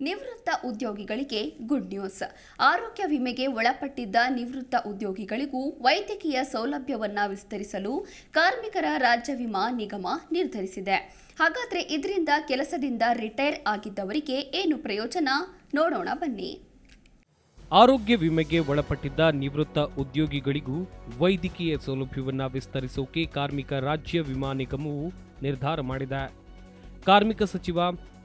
ನಿವೃತ್ತ ಉದ್ಯೋಗಿಗಳಿಗೆ good news ಆರೋಗ್ಯ ವಿಮೆಗೆ ಒಳಪಟ್ಟಿದ್ದ ನಿವೃತ್ತ ಉದ್ಯೋಗಿಗಳಿಗೂ ವೈದ್ಯಕೀಯ ಸೌಲಭ್ಯವನ್ನ ವಿಸ್ತರಿಸಲು ಕಾರ್ಮಿಕರ ರಾಜ್ಯ ವಿಮಾ ನಿಗಮ ನಿರ್ಧರಿಸಿದೆ. ಹಾಗಾದರೆ ಇದರಿಂದ ಕೆಲಸದಿಂದ ರಿಟೈರ್ ಆಗಿದ್ದವರಿಗೆ ಏನು ಪ್ರಯೋಜನ? ನೋಡೋಣ ಬನ್ನಿ. ಆರೋಗ್ಯ ವಿಮೆಗೆ ಒಳಪಟ್ಟಿದ್ದ ನಿವೃತ್ತ ಉದ್ಯೋಗಿಗಳಿಗೂ ವೈದ್ಯಕೀಯ ಸೌಲಭ್ಯವನ್ನು ವಿಸ್ತರಿಸೋಕೆ ಕಾರ್ಮಿಕ ರಾಜ್ಯ ವಿಮಾ ನಿಗಮವು ನಿರ್ಧಾರ ಮಾಡಿದೆ. ಕಾರ್ಮಿಕ ಸಚಿವ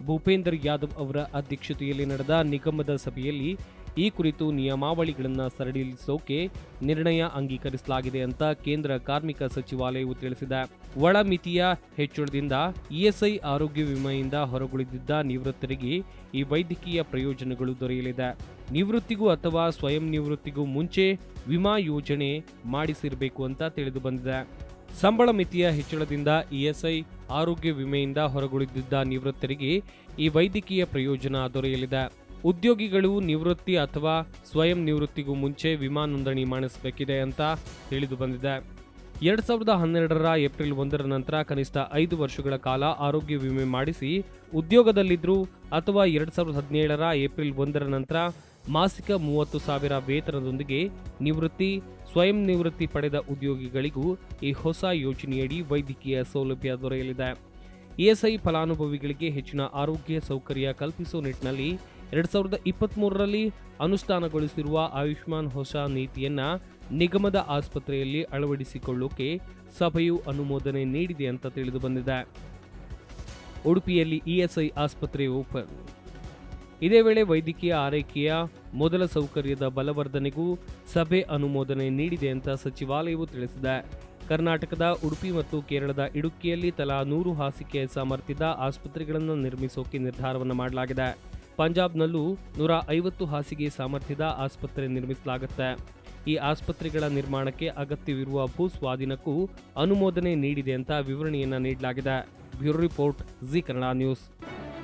ಭೂಪೇಂದರ್ ಯಾದವ್ ಅವರ ಅಧ್ಯಕ್ಷತೆಯಲ್ಲಿ ನಡೆದ ನಿಗಮದ ಸಭೆಯಲ್ಲಿ ಈ ಕುರಿತು ನಿಯಮಾವಳಿಗಳನ್ನು ಸರಡಿಲಿಸೋಕೆ ನಿರ್ಣಯ ಅಂಗೀಕರಿಸಲಾಗಿದೆ ಅಂತ ಕೇಂದ್ರ ಕಾರ್ಮಿಕ ಸಚಿವಾಲಯವು ತಿಳಿಸಿದೆ. ಒಳ ಮಿತಿಯ ಹೆಚ್ಚಳದಿಂದ ಇಎಸ್ಐ ಆರೋಗ್ಯ ವಿಮೆಯಿಂದ ಹೊರಗುಳಿದಿದ್ದ ನಿವೃತ್ತರಿಗೆ ಈ ವೈದ್ಯಕೀಯ ಪ್ರಯೋಜನಗಳು ದೊರೆಯಲಿದೆ. ನಿವೃತ್ತಿಗೂ ಅಥವಾ ಸ್ವಯಂ ನಿವೃತ್ತಿಗೂ ಮುಂಚೆ ವಿಮಾ ಯೋಜನೆ ಮಾಡಿಸಿರಬೇಕು ಅಂತ ತಿಳಿದು ಬಂದಿದೆ. ಸಂಬಳ ಮಿತಿಯ ಹೆಚ್ಚಳದಿಂದ ಇಎಸ್ಐ ಆರೋಗ್ಯ ವಿಮೆಯಿಂದ ಹೊರಗುಳಿದಿದ್ದ ನಿವೃತ್ತರಿಗೆ ಈ ವೈದ್ಯಕೀಯ ಪ್ರಯೋಜನ ದೊರೆಯಲಿದೆ. ಉದ್ಯೋಗಿಗಳು ನಿವೃತ್ತಿ ಅಥವಾ ಸ್ವಯಂ ನಿವೃತ್ತಿಗೂ ಮುಂಚೆ ವಿಮಾ ನೋಂದಣಿ ಮಾಡಿಸಬೇಕಿದೆ ಅಂತ ತಿಳಿದು ಬಂದಿದೆ. ಎರಡ್ ಸಾವಿರದ ಹನ್ನೆರಡರ ಏಪ್ರಿಲ್ ಒಂದರ ನಂತರ ಕನಿಷ್ಠ ಐದು ವರ್ಷಗಳ ಕಾಲ ಆರೋಗ್ಯ ವಿಮೆ ಮಾಡಿಸಿ ಉದ್ಯೋಗದಲ್ಲಿದ್ದರೂ ಅಥವಾ ಎರಡ್ ಸಾವಿರದ ಹದಿನೇಳರ ಏಪ್ರಿಲ್ ಒಂದರ ನಂತರ ಮಾಸಿಕ ಮೂವತ್ತು ಸಾವಿರ ವೇತನದೊಂದಿಗೆ ನಿವೃತ್ತಿ, ಸ್ವಯಂ ನಿವೃತ್ತಿ ಪಡೆದ ಉದ್ಯೋಗಿಗಳಿಗೂ ಈ ಹೊಸ ಯೋಜನೆಯಡಿ ವೈದ್ಯಕೀಯ ಸೌಲಭ್ಯ ದೊರೆಯಲಿದೆ. ಇಎಸ್ಐ ಫಲಾನುಭವಿಗಳಿಗೆ ಹೆಚ್ಚಿನ ಆರೋಗ್ಯ ಸೌಕರ್ಯ ಕಲ್ಪಿಸುವ ನಿಟ್ಟಿನಲ್ಲಿ ಎರಡ್ ಸಾವಿರದ ಇಪ್ಪತ್ತ್ಮೂರರಲ್ಲಿ ಅನುಷ್ಠಾನಗೊಳಿಸಿರುವ ಆಯುಷ್ಮಾನ್ ಹೊಸ ನೀತಿಯನ್ನು ನಿಗಮದ ಆಸ್ಪತ್ರೆಯಲ್ಲಿ ಅಳವಡಿಸಿಕೊಳ್ಳೋಕೆ ಸಭೆಯು ಅನುಮೋದನೆ ನೀಡಿದೆ ಅಂತ ತಿಳಿದು ಬಂದಿದೆ. ಉಡುಪಿಯಲ್ಲಿ ಇಎಸ್ಐ ಆಸ್ಪತ್ರೆ ಓಪನ್. ಇದೇ ವೇಳೆ ವೈದ್ಯಕೀಯ ಆರೈಕೆಯ ಮೊದಲ ಸೌಕರ್ಯದ ಬಲವರ್ಧನೆಗೂ ಸಭೆ ಅನುಮೋದನೆ ನೀಡಿದೆ ಅಂತ ಸಚಿವಾಲಯವು ತಿಳಿಸಿದೆ. ಕರ್ನಾಟಕದ, ಉಡುಪಿ ಮತ್ತು ಕೇರಳದ ಇಡುಕ್ಕಿಯಲ್ಲಿ ತಲಾ ನೂರು ಹಾಸಿಗೆ ಸಾಮರ್ಥ್ಯದ ಆಸ್ಪತ್ರೆಗಳನ್ನು ನಿರ್ಮಿಸೋಕೆ ನಿರ್ಧಾರವನ್ನು ಮಾಡಲಾಗಿದೆ. ಪಂಜಾಬ್ನಲ್ಲೂ ನೂರ ಐವತ್ತು ಹಾಸಿಗೆ ಸಾಮರ್ಥ್ಯದ ಆಸ್ಪತ್ರೆ ನಿರ್ಮಿಸಲಾಗುತ್ತೆ. ಈ ಆಸ್ಪತ್ರೆಗಳ ನಿರ್ಮಾಣಕ್ಕೆ ಅಗತ್ಯವಿರುವ ಭೂ ಸ್ವಾಧೀನಕ್ಕೂ ಅನುಮೋದನೆ ನೀಡಿದೆ ಅಂತ ವಿವರಣೆಯನ್ನು ನೀಡಲಾಗಿದೆ. Bureau report Zee Kannada news.